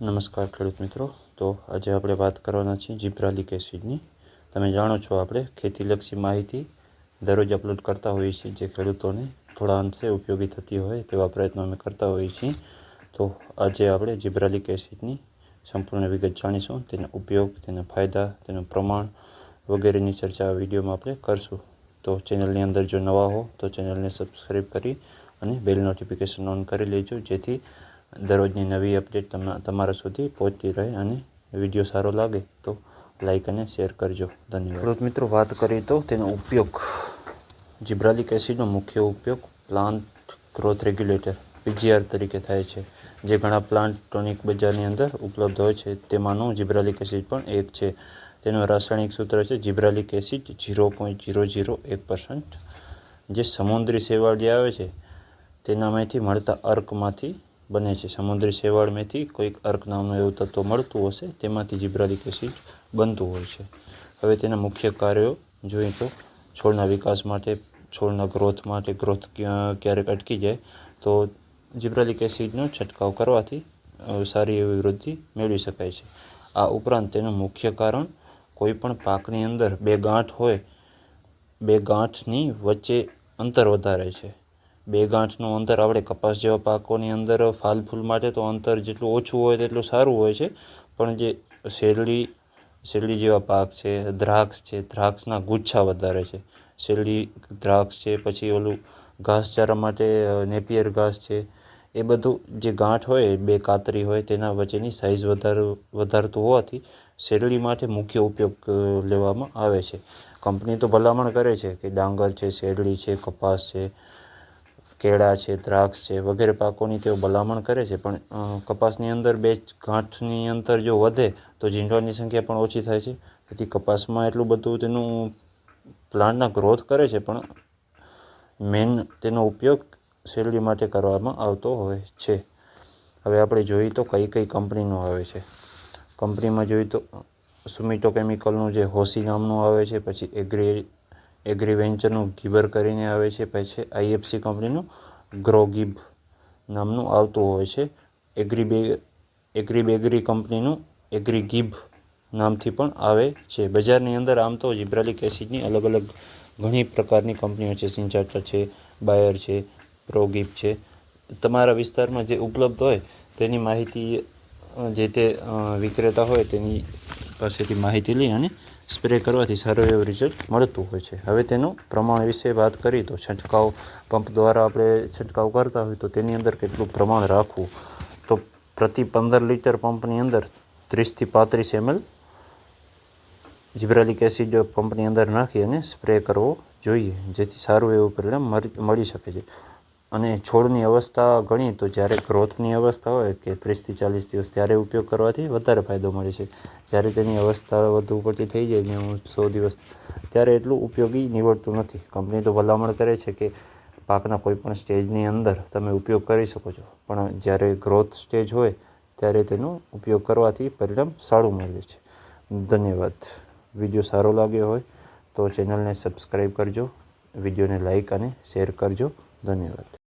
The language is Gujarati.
નમસ્કાર ખેડૂત મિત્રો. તો આજે આપણે વાત કરવાના છીએ જીબ્રાલિક એસિડની. તમે જાણો છો આપણે ખેતીલક્ષી માહિતી દરરોજ અપલોડ કરતા હોઈએ છીએ જે ખેડૂતોને થોડા અંશે ઉપયોગી થતી હોય તેવા પ્રયત્નો અમે કરતા હોઈએ છીએ. તો આજે આપણે જીબ્રાલિક એસિડની સંપૂર્ણ વિગત જાણીશું. તેનો ઉપયોગ, તેના ફાયદા, તેનું પ્રમાણ વગેરેની ચર્ચા આ વિડીયોમાં આપણે કરશું. તો ચેનલની અંદર જો નવા હો તો ચેનલને સબસ્ક્રાઈબ કરી અને બેલ નોટિફિકેશન ઓન કરી લેજો. જેથી દરરોજની નવી અપડેટ તમારા સુધી પહોંચતી રહે અને વીડિયો સારો લાગે તો લાઈક અને શેર કરજો. ધન્યવાદ. ખેડૂત મિત્રો, વાત કરીએ તો તેનો ઉપયોગ. જિબ્રાલિક એસિડનો મુખ્ય ઉપયોગ પ્લાન્ટ ગ્રોથ રેગ્યુલેટર, પીજીઆર તરીકે થાય છે, જે ઘણા પ્લાન્ટ ટોનિક બજારની અંદર ઉપલબ્ધ હોય છે. તેમાંનું જીબ્રાલિક એસિડ પણ એક છે. તેનું રાસાયણિક સૂત્ર છે gibberellic acid zero point zero zero એક પર્સન્ટ. જે સમુદ્રી શેવાળ જે આવે છે, તેનામાંથી મળતા અર્કમાંથી બને છે. સમુદ્રી શેવાળમાંથી કોઈક અર્ક નામનું એવું તત્વ મળતું હશે, તેમાંથી જીબ્રાલિક એસિડ બનતું હોય છે. હવે તેના મુખ્ય કાર્યો જોઈએ તો, છોડના વિકાસ માટે, છોડના ગ્રોથ માટે, ગ્રોથ ક્યારેક અટકી જાય, તો જીબ્રાલિક એસિડનો છંટકાવ કરવાથી સારી એવી વૃદ્ધિ મેળવી શકાય છે. આ ઉપરાંત તેનું મુખ્ય કારણ કોઈ પણ પાકની અંદર બે ગાંઠ હોય, બે ગાંઠની વચ્ચે અંતર વધારે છે. બે ગાંઠનું અંતર આપણે કપાસ જેવા પાકોની અંદર ફાલ ફૂલ માટે તો અંતર જેટલું ઓછું હોય તેટલું સારું હોય છે. પણ જે શેરડી શેરડી જેવા પાક છે, દ્રાક્ષ છે, દ્રાક્ષના ગુચ્છા વધારે છે. શેરડી, દ્રાક્ષ છે, પછી ઓલું ઘાસચારા માટે નેપિયર ઘાસ છે. એ બધું જે ગાંઠ હોય, બે કાતરી હોય, તેના વચ્ચેની સાઇઝ વધાર, વધારતું હોવાથી શેરડી માટે મુખ્ય ઉપયોગ લેવામાં આવે છે. કંપની તો ભલામણ કરે છે કે ડાંગર છે, શેરડી છે, કપાસ છે કેળા છે, દ્રાક્ષ છે, વગેરે પાકોની તેઓ ભલામણ કરે છે. પણ કપાસની અંદર બે ગાંઠની અંતર જો વધે, તો ઝીંડવાની સંખ્યા પણ ઓછી થાય છે. તેથી કપાસમાં એટલું બધું તેનું પ્લાન્ટના ગ્રોથ કરે છે, પણ મેન તેનો ઉપયોગ શેરડી માટે કરવામાં આવતો હોય છે. હવે આપણે જોઈએ તો કઈ કઈ કંપનીનું આવે છે. કંપનીમાં જોઈએ તો, સુમિટો કેમિકલનું જે હોસી નામનું આવે છે, પછી એગ્રી એગ્રી વેન્ચરનું ગીબર કરીને આવે છે પછી આઈએફસી કંપનીનું ગ્રોગીબ નામનું આવતું હોય છે. એગ્રી બે એગ્રી બેગરી કંપનીનું એગ્રી ગીબ નામથી પણ આવે છે. બજારની અંદર આમ તો જીબ્રાલિક એસિડની અલગ અલગ ઘણી પ્રકારની કંપનીઓ છે. સિંચાટા છે, બાયર છે, પ્રોગીબ છે. તમારા વિસ્તારમાં જે ઉપલબ્ધ હોય તેની માહિતી જે તે વિક્રેતા હોય તેની પાસેથી માહિતી લઈ અને સ્પ્રે કરવાથી સારું એવું રિઝલ્ટ મળતું હોય છે. હવે તેનું પ્રમાણ વિશે વાત કરીએ તો છંટકાવ પંપ દ્વારા આપણે છંટકાવ કરતા હોય તો તેની અંદર કેટલું પ્રમાણ રાખવું? તો પ્રતિ પંદર લીટર પંપની અંદર ત્રીસથી પાંત્રીસ એમએલ જીબ્રાલિક એસિડ પંપની અંદર નાખી અને સ્પ્રે કરવો જોઈએ, જેથી સારું એવું પરિણામ મળી શકે છે. અને છોડની અવસ્થા ગણી તો જ્યારે ગ્રોથની અવસ્થા હોય કે ત્રીસથી ચાલીસ દિવસ ત્યારે ઉપયોગ કરવાથી વધારે ફાયદો મળે છે. જ્યારે તેની અવસ્થા વધુ પડતી થઈ જાય નેવું સો દિવસ, ત્યારે એટલું ઉપયોગી નીવડતું નથી. કંપની તો ભલામણ કરે છે કે પાકના કોઈપણ સ્ટેજની અંદર તમે ઉપયોગ કરી શકો છો. પણ જ્યારે ગ્રોથ સ્ટેજ હોય, ત્યારે તેનો ઉપયોગ કરવાથી પરિણામ સારું મળે છે. ધન્યવાદ. વીડિયો સારો લાગ્યો હોય તો ચેનલને સબસ્ક્રાઈબ કરજો, વિડીયોને લાઈક અને શેર કરજો. ધન્યવાદ.